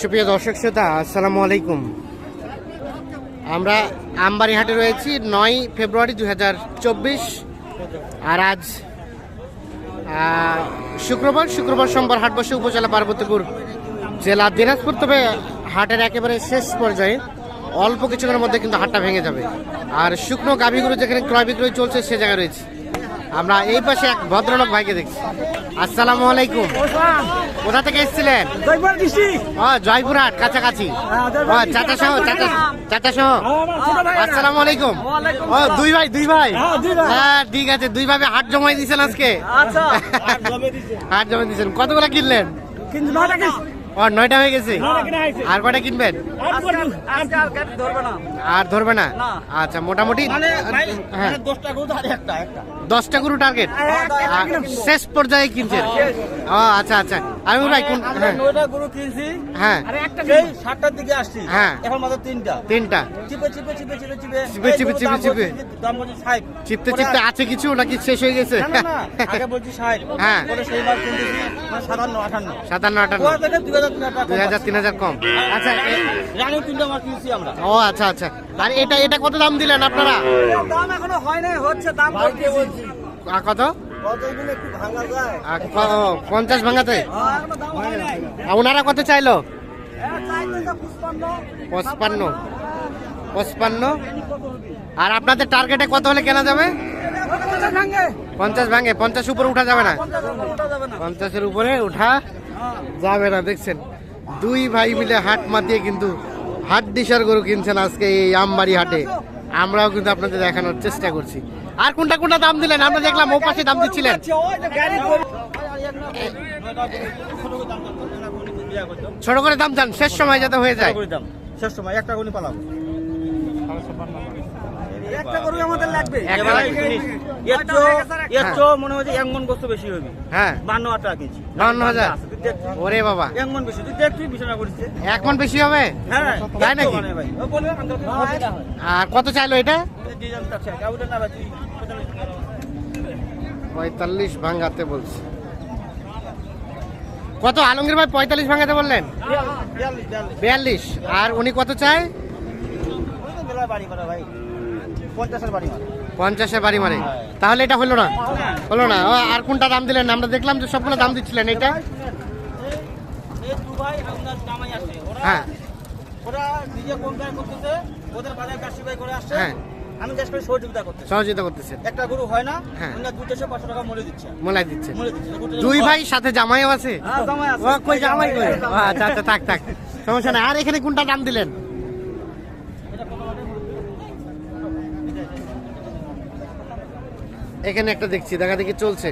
সুপ্রিয় দর্শক শ্রোতা, আসসালামু আলাইকুম। আমরা আমবাড়ি হাটে রয়েছি নয় ফেব্রুয়ারি দু হাজার চব্বিশ আর আজ শুক্রবার শুক্রবার সোমবার হাট বসে উপজেলা পার্বতীপুর জেলা দিনাজপুর, তবে হাটের একেবারে শেষ পর্যায়ে অল্প কিছুক্ষণের মধ্যে কিন্তু হাটটা ভেঙে যাবে। আর শুকনো গাভীগুলো যেখানে ক্রয় বিক্রয় চলছে, সে জায়গায় রয়েছে। আমরা এই পাশে এক ভদ্রলোক ভাইকে দেখছি। আসসালামু আলাইকুম। কোথা থেকে এসেছিলেন? ও জয়পুরহাট কাছাকাছি। ও চাচা সহ চাচা চাচা সহ। আসসালামু আলাইকুম। ও দুই ভাই দুই ভাই? হ্যাঁ, দুই ভাই। হ্যাঁ ঠিক আছে দুই ভাবে হাট জমাই দিয়েছেন আজকে। আচ্ছা। হাট জমাই দিয়েছেন। কতগুলো কিনলেন? ও নয়টা হয়ে গেছে। আর কটা কিনবেন? আর ধরবে না? আর। আচ্ছা মোটামুটি হ্যাঁ। আর একটা একটা। দশটা গরু টার্গেট? শেষ পর্যায়ে কিনছেন? ও আচ্ছা আচ্ছা। আমি ভাই কোন হ্যাঁ। নয়টা গরু কিনছি। হ্যাঁ। আরে একটা সেই সাতটার দিকে আসছি। হ্যাঁ। এখন মাত্র তিনটা। তিনটা। চিপে চিপে চিপে চিপে চিপে। চিপে, চিপে, চিপে, দাম চিপে। বলছি- দাম বলছি ষাট। চিপতে চিপতে আছে কিছু নাকি শেষ হয়ে গেছে? না, না, আগে বলছি ষাট। হ্যাঁ। পরে সেই মাল কিনতেছি মানে সাতান্ন আটান্ন সাতান্ন আটান্ন ওয়া থেকে দুই হাজার তিন হাজার টাকা দুই হাজার তিন হাজার কম। আচ্ছা রানি তিনটা মাল কিনছি আমরা। ও আচ্ছা আচ্ছা। আর এটা এটা কত দাম দিলেন আপনারা? দাম এখনও হয় নাই হচ্ছে দাম বলছি? আর কত? পঞ্চাশ ভাঙাতে? ওনারা কত চাইলো। পঁচপান্ন। পঁচপান্ন। আর আপনাদের টার্গেটে কত হলে কেনা যাবে? পঞ্চাশ ভাঙে। পঞ্চাশ উপরে উঠা যাবে না। পঞ্চাশের উপরে উঠা যাবে না, দেখছেন? দুই ভাই মিলে হাট মাতিয়ে কিন্তু হাট দিশার গরু কিনছেন আজকে এই আমবাড়ি হাটে। আমরাও কিন্তু আপনাদের দেখানোর চেষ্টা করছি। আর কোনটা কোনটা দাম দিলেন? আমরা দেখলাম ও পাশে দাম দিচ্ছিলেন। ছোট করে দাম চান শেষ সময় যাতে হয়ে যায়। দাম। শেষ সময় একটা গরু পালাবো। একটা গরু আমাদের লাগবে। চেয়েও মনে হচ্ছে এক মন গোস্ত বেশি হবে হ্যাঁ। বান্ন হাজার টাকা কিনছি বান্ন হাজার? ওরে বাবা। এক মন বেশি তুই দেখ তুই বিছানা করিস এক মন বেশি হবে? হ্যাঁ তাই নাকি? আর কত চাইলো এটা? পঁয়তাল্লিশ ভাঙাতে বলছে। কত আলমগীর ভাই পঁয়তাল্লিশ ভাঙাতে বললেন? বিয়াল্লিশ, আর উনি কত চায়? পঞ্চাশের বাড়ি পঞ্চাশে বাড়ি মারে। তাহলে এটা হলো না? হলো না? ও, আর কোনটা দাম দিলেন? আমরা দেখলাম যে সবগুলো দাম দিচ্ছিলেন এটা? দুবাই আপনার জামাই আসে ওরা হ্যাঁ। ওরা নিজে করতেছে ওদের বাজার কাশি করে আসছে। হ্যাঁ। আমি জাস্ট করে সহযোগিতা করতেছি। সহযোগিতা একটা গরু হয় না হ্যাঁ। পাঁচশো টাকা মরে দিচ্ছে। মোলাই দিচ্ছে। দুই ভাই সাথে জামাইও আছে? হ্যাঁ, জামাই আছে। কই জামাই কই? আচ্ছা আচ্ছা থাক থাক। সমস্যা নাই। আর এখানে কোনটা দাম দিলেন? এখানে একটা দেখছি দেখা দেখি চলছে।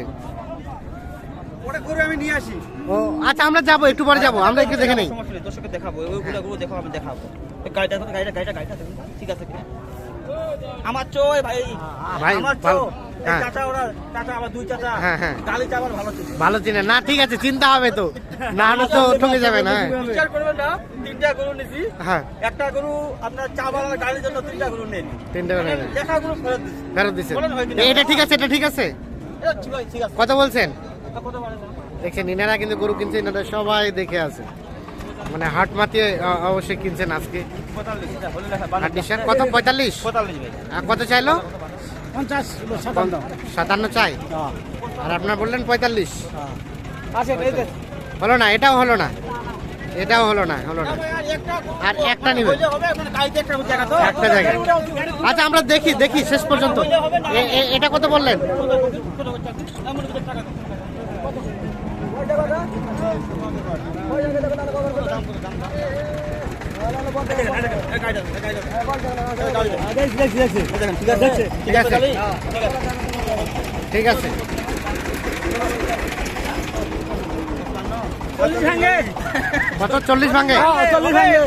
ওটা গরু আমি নিয়ে আসি। ও আচ্ছা আমরা যাব একটু পরে যাব আমরা একটু দেখে নেই। সমস্যা নেই দর্শককে দেখাবো ওইগুলো গরু দেখো আমি দেখাবো। গাড়িটা গাড়িটা গাড়িটা গাড়িটা দেখুন ঠিক আছে কিনা? আমার চো ভাই ভাই, আমার চো। ভালো। হ্যাঁ। চাচা ওরা চাচা আমার দুই চাচা। হ্যাঁ, হ্যাঁ। গালিটা আমার ভালো ছিল ভালো চিনে। না ঠিক আছে চিন্তা হবে তো। না হলে তো ঠকে যাবে না বিচার করবেন না তিনটা গরু নিছি। হ্যাঁ। একটা গরু আপনার গাড়ির জন্য তিনটা গরু নেন তিনটে নেন। দেখা গরু ফেরত হয়? এটা ঠিক আছে এটা ঠিক আছে? এটা ঠিক আছে। কত বলছেন? দেখছেন ইনারা কিন্তু গরু কিনছে ইনারা সবাই দেখে আছে। মানে হাট মাতিয়ে অবশ্যই কিনছেন আজকে। কত? পঁয়তাল্লিশ? কত চাইলো? সাতান্ন। চাই? আর আপনার বললেন পঁয়তাল্লিশ। আচ্ছা এই যে। হলো না এটাও হলো না। এটাও হলো না হলো না। আর একটা নিবে একটা জায়গা আচ্ছা আমরা দেখি দেখি শেষ পর্যন্ত। এটা কত বললেন? ঠিক আছে ঠিক আছে কত চল্লিশ ভাঙে। চল্লিশ ভাঙে।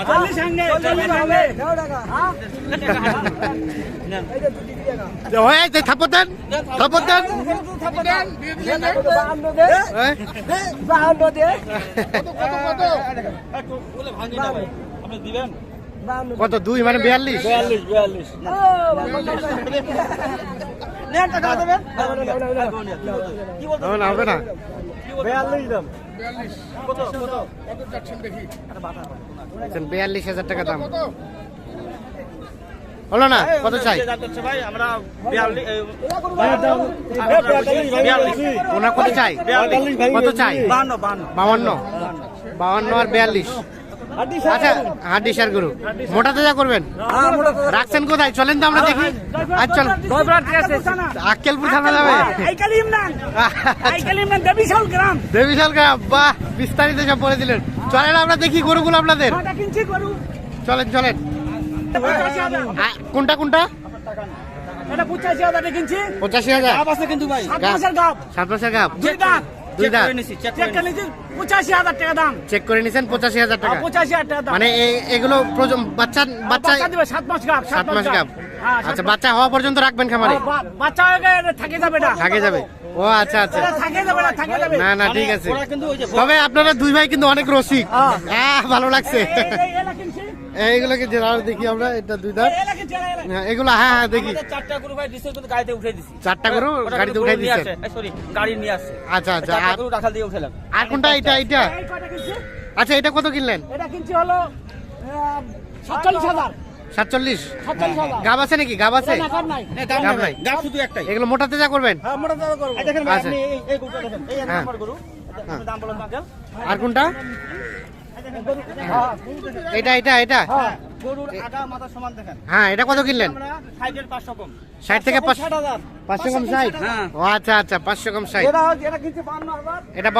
থাপর দেন কত দুই মানে বিয়াল্লিশ বিয়াল্লিশ বিয়াল্লিশ হবে না আচ্ছা, বিয়াল্লিশ হাজার টাকা দাম হলো না? কত চাই? ওনার কত চাই? কত চাই? বাউন্ন বাউন্ন আর বিয়াল্লিশ। আচ্ছা হাড্ডিসার গরু। মোটা তাজা করবেন? রাখছেন কোথায়? চলেন তো আমরা দেখি। আজ চল। আক্কেলপুর থানা যাবে। দেবিশাল গ্রাম। বাহ বিস্তারিত সব বলে দিলেন। চলেন আমরা দেখি গরুগুলো আপনাদের। চলেন চলেন। আ- কোনটা কোনটা? পঁচাশি হাজার আছে কিন্তু ভাই। সাত মাসের গাপ। দুই দাঁত। দুই দাঁত। পঁচাশি হাজার টাকা দাম। চেক করে নিছেন? পঁচাশি হাজার টাকা? পঁচাশি হাজার টাকা মানে এগুলো বাচ্চা বাচ্চা বাচ্চা দিবে সাত মাস গাপ সাত মাস গাপ। হ্যাঁ, আচ্ছা বাচ্চা হওয়া পর্যন্ত রাখবেন খামারে? হ্যাঁ, বাচ্চা হয়ে গেলে থাকে যাবে না। থাকে যাবে। ও আচ্ছা আচ্ছা। এটা থাকে যাবে না না না ঠিক আছে। ওই যে তবে আপনারা দুই ভাই কিন্তু অনেক রসিক। হ্যাঁ। হ্যাঁ ভালো লাগছে। এই- এইগুলোকে যে দেখি আমরা এটা দুই দাঁত। হ্যাঁ, এগুলো হ্যাঁ হ্যাঁ দেখি। চারটা গরু ভাই ডিসেল কিন্তু গাড়িতে উঠে দিছি। চারটা গরু গাড়িতে দিচ্ছেন আসে। এই, sorry, গাড়ি নিয়ে আসছে আচ্ছা আচ্ছা আর- গরু রাখাল দিয়ে উঠেলাম আর কোনটা এটা? আচ্ছা এটা কত কিনলেন? এটা কিনছি হলো সাতচল্লিশ হাজার। সাতচল্লিশ? সাতচল্লিশ গাব আছে নাকি? গাব আছে? গাব নাই। গাব শুধু একটাই। এগুলো মোটাতে যা করবেন? আচ্ছা। হ্যাঁ। হ্যাঁ। আর কোনটা? এটা এটা এটা? হ্যাঁ। গরুর আগা মাথা সমান দেখেন। হ্যাঁ এটা কত কিনলেন? কম। থেকে পাঁচ ষাট হাজার। পাঁচশো কম ষাট? হ্যাঁ। ও আচ্ছা আচ্ছা পাঁচশো কম ষাট। এটা।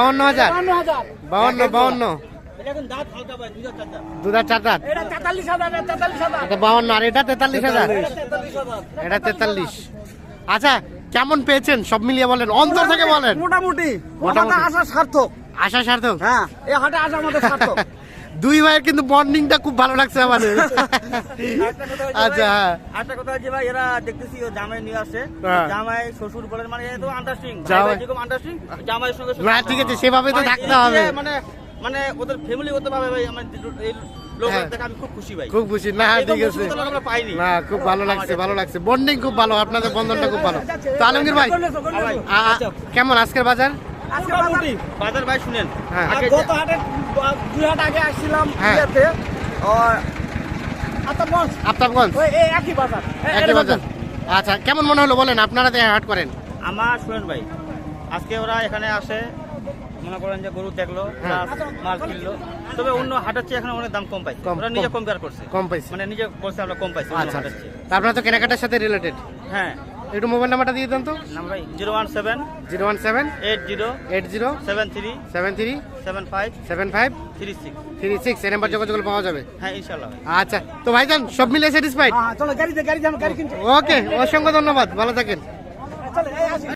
দুধ আর চার দাঁত এটা এটা আর আচ্ছা কেমন পেয়েছেন? সব মিলিয়ে বলেন অন্তর থেকে বলেন। মোটামুটি সার্থক। আশা সার্থক? হ্যাঁ এই হাটে আসা আমাদের সার্থক। দুই ভাইয়ের কিন্তু বন্ডিংটা খুব ভালো লাগছে আমাদের আচ্ছা হ্যাঁ। কথা ভাই, এরা দেখতেছি ও জামাই নিয়ে আসে হ্যাঁ। জামাই শ্বশুর বলেন মানে তো আন্ডারস্ট্যান্ডিং জামাই- যেরকম আন্ডারস্ট্যান্ডিং জামাইয়ের সঙ্গে না ঠিক আছে সেভাবে তো মানে থাকতে হবে। মানে মানে ওদের ফ্যামিলি হতে পারবে ভাই আমার হ্যাঁ। খুব খুশি ভাই। খুব খুশি। না ঠিক আছে। না খুব ভালো লাগছে ভালো লাগছে। বন্ডিং খুব ভালো আপনাদের বন্ধনটা খুব ভালো। তো আলমগীর ভাই ভাই, আ- আ- কেমন আজকের বাজার? আজকে বাজার- বাজার ভাই শুনেন। হ্যাঁ। গত হাটে দুই হাট আগে আসছিলাম হ্যাঁ। ইয়েতে। আফতাবগঞ্জ। এই একই বাজার। একই বাজার। আচ্ছা কেমন মনে হলো বলেন আপনারা তো হাট করেন? আমার শুনেন ভাই আজকে ওরা এখানে আসে মনে করেন যে গরু দেখল হ্যাঁ। মাল কিনলো। তবে অন্য হাটের চেয়ে এখানে অনেক দাম কম পাই কম, ওরা নিজে কম্পেয়ার করছে। কম পাইছে। মানে নিজে বলছে আমরা কম পাইছি আচ্ছা হাটের চেয়ে। আপনারা তো কেনাকাটার সাথে রিলেটেড হ্যাঁ। একটু মোবাইল নাম্বারটা দিয়ে দেন তো। নাম zero one seven zero one seven eight zero eight zero seven three seven three seven five. Seven five. Three six three six এই নাম্বার যোগাযোগ পাওয়া যাবে। হ্যাঁ ইনশাল্লাহ আচ্ছা। তো ভাইজান সব মিলে স্যাটিসফাইড হ্যাঁ ওকে অসংখ্য ধন্যবাদ। ভালো থাকেন। আসি।